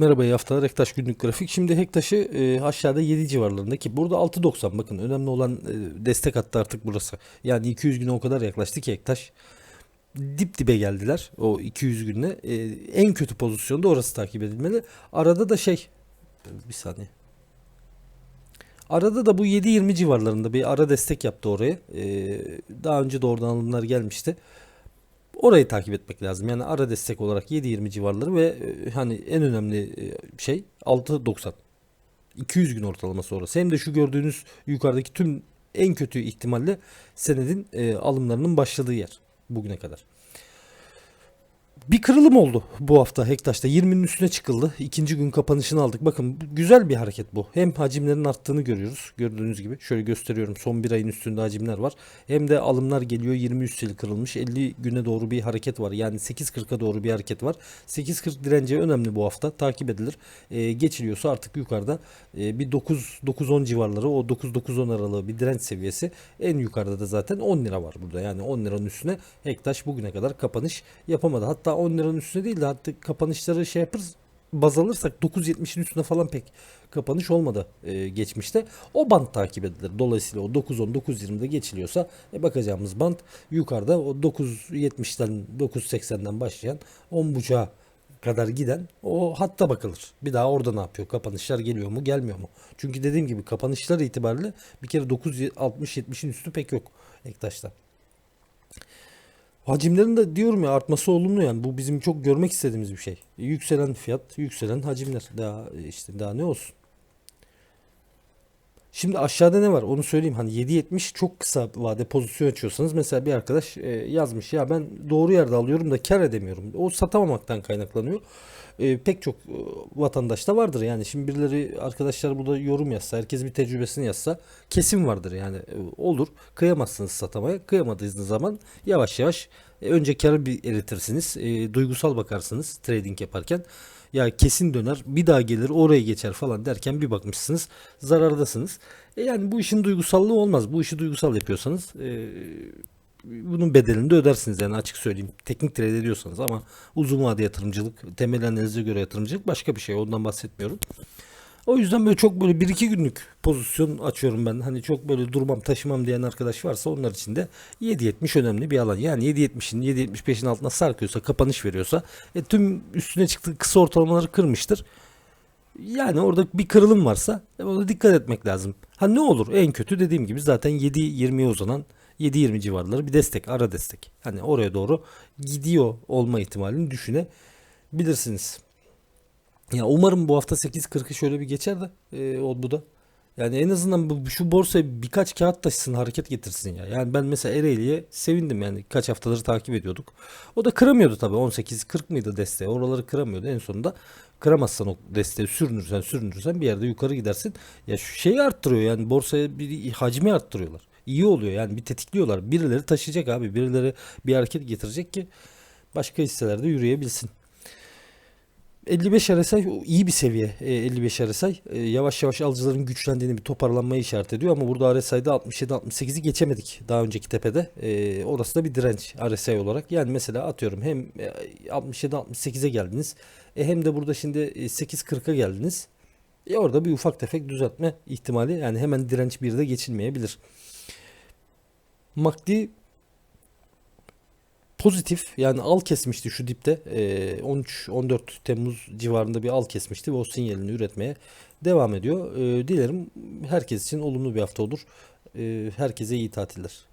Merhaba iyi haftalar Hektaş günlük grafik. Şimdi Hektaş'ı e, aşağıda 7 civarlarında ki burada 6.90 bakın önemli olan e, destek hattı artık burası. Yani 200 güne o kadar yaklaştı ki Hektaş. Dip dibe geldiler o 200 günle. E, en kötü pozisyonda orası takip edilmeli. Arada da şey bir saniye. Arada da bu 7.20 civarlarında bir ara destek yaptı oraya. E, daha önce de oradan alımlar gelmişti. Orayı takip etmek lazım. Yani ara destek olarak 7.20 civarları ve e, hani en önemli e, şey 6.90. 200 gün ortalaması orası. Hem de şu gördüğünüz yukarıdaki tüm en kötü ihtimalle senedin e, alımlarının başladığı yer bugüne kadar. Bir kırılım oldu bu hafta Hektaş'ta. 20'nin üstüne çıkıldı. İkinci gün kapanışını aldık. Bakın güzel bir hareket bu. Hem hacimlerin arttığını görüyoruz. Gördüğünüz gibi. Şöyle gösteriyorum. Son bir ayın üstünde hacimler var. Hem de alımlar geliyor. 20 üsteli kırılmış. 50 güne doğru bir hareket var. Yani 8.40'a doğru bir hareket var. 8.40 direnci önemli bu hafta. Takip edilir. Ee, geçiliyorsa artık yukarıda e, bir 9 9-10 civarları o 9-9-10 aralığı bir direnç seviyesi. En yukarıda da zaten 10 lira var burada. Yani 10 liranın üstüne Hektaş bugüne kadar kapanış yapamadı. Hatta 10 liranın üstüne değil de hatta kapanışları şey yaparız baz alırsak 9.70'in üstüne falan pek kapanış olmadı e, geçmişte. O band takip edilir. Dolayısıyla o 9.10 9.20'de geçiliyorsa e, bakacağımız band yukarıda o 9.70'den 9.80'den başlayan 10.5'a kadar giden o hatta bakılır. Bir daha orada ne yapıyor? Kapanışlar geliyor mu gelmiyor mu? Çünkü dediğim gibi kapanışlar itibariyle bir kere 9.60-70'in üstü pek yok Ektaş'ta. Hacimlerin de diyorum ya artması olumlu yani bu bizim çok görmek istediğimiz bir şey. Yükselen fiyat, yükselen hacimler. Daha işte daha ne olsun. Şimdi aşağıda ne var onu söyleyeyim. Hani 7.70 çok kısa vade pozisyon açıyorsanız mesela bir arkadaş e, yazmış ya ben doğru yerde alıyorum da kar edemiyorum. O satamamaktan kaynaklanıyor. E, pek çok e, vatandaşta vardır yani. Şimdi birileri arkadaşlar burada yorum yazsa, herkes bir tecrübesini yazsa kesin vardır yani. E, olur. Kıyamazsınız satamaya. Kıyamadığınız zaman yavaş yavaş e, önce karı bir eritirsiniz. E, duygusal bakarsınız trading yaparken. Ya kesin döner bir daha gelir oraya geçer falan derken bir bakmışsınız zarardasınız. E yani bu işin duygusallığı olmaz. Bu işi duygusal yapıyorsanız e, bunun bedelini de ödersiniz yani açık söyleyeyim. Teknik trade ediyorsanız ama uzun vade yatırımcılık, temel analize göre yatırımcılık başka bir şey. Ondan bahsetmiyorum. O yüzden böyle çok böyle bir iki günlük pozisyon açıyorum ben. Hani çok böyle durmam taşımam diyen arkadaş varsa onlar için de 7.70 önemli bir alan. Yani 7.70'in 7.75'in altına sarkıyorsa kapanış veriyorsa e, tüm üstüne çıktığı kısa ortalamaları kırmıştır. Yani orada bir kırılım varsa e, ona dikkat etmek lazım. Ha ne olur en kötü dediğim gibi zaten 7.20'ye uzanan 7.20 civarları bir destek ara destek. Hani oraya doğru gidiyor olma ihtimalini düşünebilirsiniz. Ya umarım bu hafta 8.40'ı şöyle bir geçer de e, o da. Yani en azından bu, şu borsaya birkaç kağıt taşısın hareket getirsin ya. Yani ben mesela Ereğli'ye sevindim yani kaç haftaları takip ediyorduk. O da kıramıyordu tabii 18-40 mıydı desteği oraları kıramıyordu en sonunda. Kıramazsan o desteği sürünürsen sürünürsen bir yerde yukarı gidersin. Ya şu şeyi arttırıyor yani borsaya bir hacmi arttırıyorlar. İyi oluyor yani bir tetikliyorlar. Birileri taşıyacak abi birileri bir hareket getirecek ki başka hisselerde yürüyebilsin. 55 RSI iyi bir seviye. E, 55 RSI e, yavaş yavaş alıcıların güçlendiğini bir toparlanmayı işaret ediyor ama burada RSI'de 67-68'i geçemedik daha önceki tepede. E, orası da bir direnç RSI olarak. Yani mesela atıyorum hem 67-68'e geldiniz e, hem de burada şimdi 8-40'a geldiniz. E, orada bir ufak tefek düzeltme ihtimali yani hemen direnç 1'de geçilmeyebilir. MACD pozitif yani al kesmişti şu dipte e, 13-14 Temmuz civarında bir al kesmişti ve o sinyalini üretmeye devam ediyor. E, dilerim herkes için olumlu bir hafta olur. E, herkese iyi tatiller.